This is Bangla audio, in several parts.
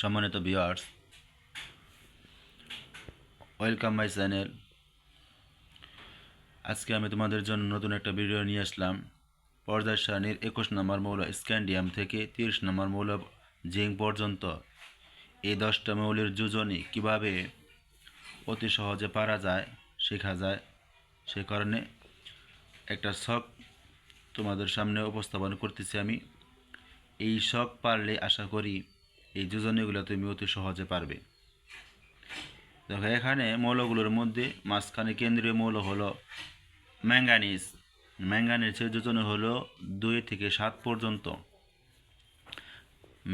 সম্মানিত ভিউয়ার্স ওয়েলকাম মাই চ্যানেল আজকে আমি তোমাদের জন্য নতুন একটা ভিডিও নিয়ে আসলাম। পর্যায় সারণীর একুশ নম্বর মৌল স্ক্যান্ডিয়াম থেকে তিরিশ নম্বর মৌল জিঙ্ক পর্যন্ত। এই দশটা মৌলের যোজনী কীভাবে অতি সহজে পারা যায়, শেখা যায়, সে কারণে একটা শখ তোমাদের সামনে উপস্থাপন করতেছি আমি। এই শখ পারলে আশা করি এই যোজনীগুলো তুমি অতি সহজে পারবে। দেখো, এখানে মৌলগুলোর মধ্যে মাঝখানে কেন্দ্রীয় মৌল হলো ম্যাঙ্গানিজ। ম্যাঙ্গানিজের যোজনী হলো দুই থেকে সাত পর্যন্ত।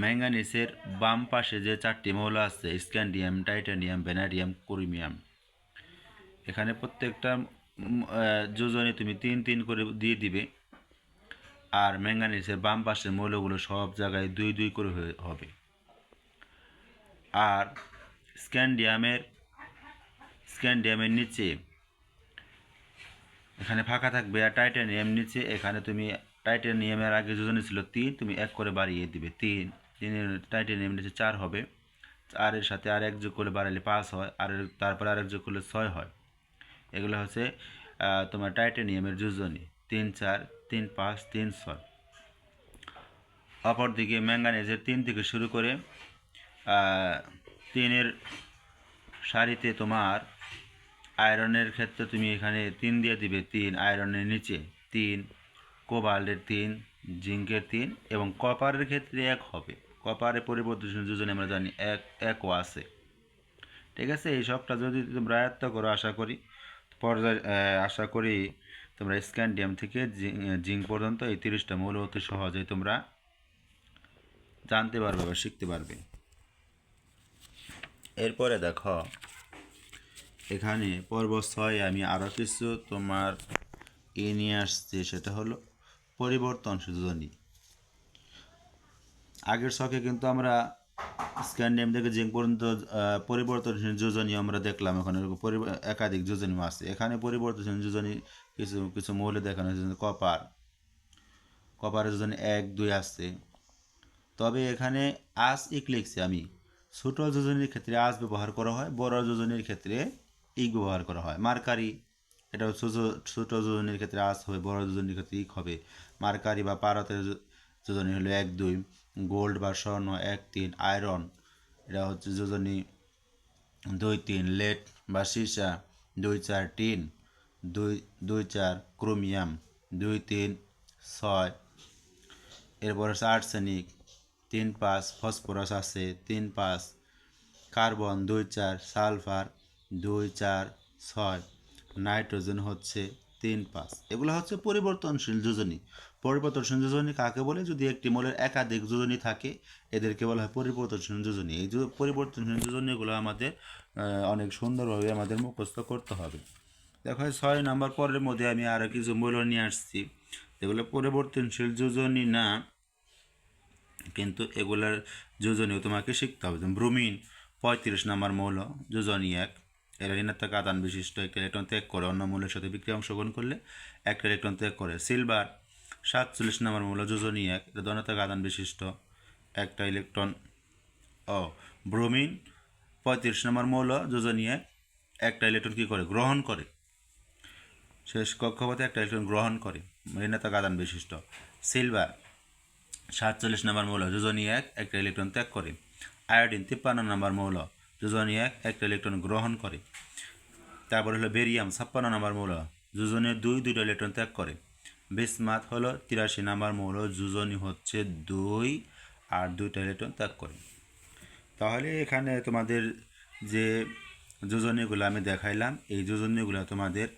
ম্যাঙ্গানিসের বাম পাশে যে চারটি মৌল আছে স্ক্যান্ডিয়াম টাইটানিয়াম, ভ্যানাডিয়াম, ক্রোমিয়াম। এখানে প্রত্যেকটা যোজনে তুমি তিন তিন করে দিয়ে দিবে। আর ম্যাঙ্গানিসের বাম পাশের মৌলগুলো সব জায়গায় দুই দুই করে হবে। আর স্ক্যান্ডিয়ামের স্ক্যান্ডিয়ামের নিচে। এখানে ফাঁকা থাকবে আর টাইটানিয়াম নিচে। এখানে তুমি টাইটানিয়ামের আগে যোজনে ছিল তিন, তুমি এক করে বাড়িয়ে দিবে তিন। তিনের টাইটানিয়াম নিচে চার হবে। চারের সাথে আর এক যোগ করলে বাড়ালে পাঁচ হয়। আর তারপরে আর এক যোগ করলে ছয় হয়। এগুলো হচ্ছে তোমার টাইটানিয়ামের যোজনী। তিন, চার, তিন, পাঁচ, তিন, ছয়। অপরদিকে ম্যাঙ্গানিজের তিন থেকে শুরু করে তিনের সারিতে তোমার আয়রনের ক্ষেত্রে তুমি এখানে তিন দিয়ে দিবে, তিন আয়রনের নিচে তিন, কোবাল্টের তিন, জিঙ্কের তিন এবং কপারের ক্ষেত্রে এক হবে। কপারের পরিবর্তন যোজনে আমরা জানি এক একও আছে। ঠিক আছে? এই সবটা যদি তোমরা আয়ত্ত করো, আশা করি পর্যায় আশা করি তোমরা স্ক্যান্ডিয়াম থেকে জিঙ্ক পর্যন্ত এই তিরিশটা মৌল অতি সহজেই তোমরা জানতে পারবে বা শিখতে পারবে। এরপরে দেখো, এখানে পর্ব ছয় আমি আরও কিছু তোমার এ নিয়ে আসছি, সেটা হলো পরিবর্তন যোজনী আগের শখে কিন্তু আমরা স্ক্যান্ডিয়াম থেকে জিঙ্ক পর্যন্ত পরিবর্তনশীল যোজনী আমরা দেখলাম এখানে একাধিক যোজনী আছে। এখানে পরিবর্তনশীল যোজনী কিছু কিছু মৌলে দেখানো হয়েছে কপার। কপারের যোজনী এক, দুই আছে। তবে এখানে আজ ইক লিখছি আমি। ছোট যোজনীর ক্ষেত্রে আজ ব্যবহার করা হয় বড় যোজনীর ক্ষেত্রে ইক ব্যবহার করা হয়। মার্কারি এটা ছোট যোজনীর ক্ষেত্রে আজ হবে বড় যোজনীর ক্ষেত্রে ইক হবে। মার্কারি বা পারতের যোজনী হলো এক, দুই, গোল্ড বা স্বর্ণ এক, তিন, আয়রন, এটা হচ্ছে যোজনী দুই, তিন, লেট বা সীসা, দুই, চার, টিন, দুই দুই, চার, ক্রোমিয়াম, দুই, তিন, ছয়, এরপর হচ্ছে আর্সেনিক তিন পাঁচ ফসফরাস আছে, তিন পাঁচ কার্বন, দুই চার সালফার, দুই চার ছয়। নাইট্রোজেন হচ্ছে তিন পাঁচ। এগুলো হচ্ছে পরিবর্তনশীল যোজনী। পরিবর্তনশীল যোজনী কাকে বলে? যদি একটি মৌলের একাধিক যোজনী থাকে, এদেরকে বলা হয় পরিবর্তনশীল যোজনী। এই পরিবর্তনশীল যোজনীগুলো আমাদের অনেক সুন্দরভাবে আমাদের মুখস্থ করতে হবে। দেখো ছয় নাম্বার পরের মধ্যে আমি আরও কিছু মৌল নিয়ে আসছি। যেগুলো পরিবর্তনশীল যোজনী না কিন্তু এগুলার যোজনীয় তোমাকে শিখতে হবে। যেমন ব্রোমিন পঁয়ত্রিশ নম্বর মৌল, যোজনী এক। এর ঋণাত্মক আদান বিশিষ্ট একটা ইলেকট্রন ত্যাগ করে অন্য মৌলের সাথে বিক্রিয়া অংশগ্রহণ করলে একটা ইলেকট্রন ত্যাগ করে। সিলভার সাতচল্লিশ নম্বর মৌল, যোজনী এক। এটা ধনাত্মক আদান বিশিষ্ট একটা ইলেকট্রন ও। ব্রোমিন পঁয়ত্রিশ নম্বর মৌল, যোজনী এক। একটা ইলেকট্রন কী করে? গ্রহণ করে। শেষ কক্ষপথে একটা ইলেকট্রন গ্রহণ করে। ঋণাত্মক আদান বিশিষ্ট। সিলভার সাতচল্লিশ নম্বর মৌল, যোজনী এক, একটা ইলেকট্রন ত্যাগ করে। আয়োডিন তিপ্পান্ন নম্বর মৌল, যোজনী এক, একটা ইলেকট্রন গ্রহণ করে। তারপর হলো বেরিয়াম, ছাপ্পান্ন নম্বর মৌল যোজনী দুই, দুইটা ইলেকট্রন ত্যাগ করে। বিসমাত হলো তিরাশি নম্বর মৌল, যোজনী হচ্ছে দুই, আর দুইটা ইলেকট্রন ত্যাগ করে। তাহলে এখানে তোমাদের যে যোজনীগুলো আমি দেখাইলাম, এই যোজনীগুলো তোমাদের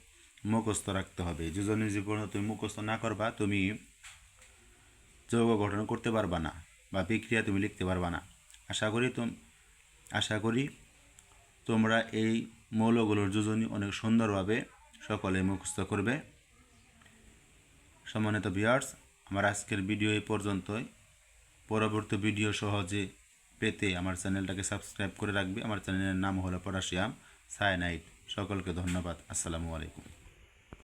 মুখস্থ রাখতে হবে। যোজনী পর্যন্ত তুমি মুখস্থ না করবা, তুমি যৌগ গঠন করতে পারবা না বা বিক্রিয়া তুমি লিখতে পারবা না। আশা করি তুম, আশা করি তোমরা এই মৌলগুলোর যোজনী অনেক সুন্দরভাবে সকলে মুখস্থ করবে। সম্মানিত বিয়ার্স আমার আজকের ভিডিও এই পর্যন্তই। পরবর্তী ভিডিও সহজে পেতে আমার চ্যানেলটাকে সাবস্ক্রাইব করে রাখবে। আমার চ্যানেলের নাম হলো পটাশিয়াম সায়ানাইট। সকলকে ধন্যবাদ। আসসালামু আলাইকুম।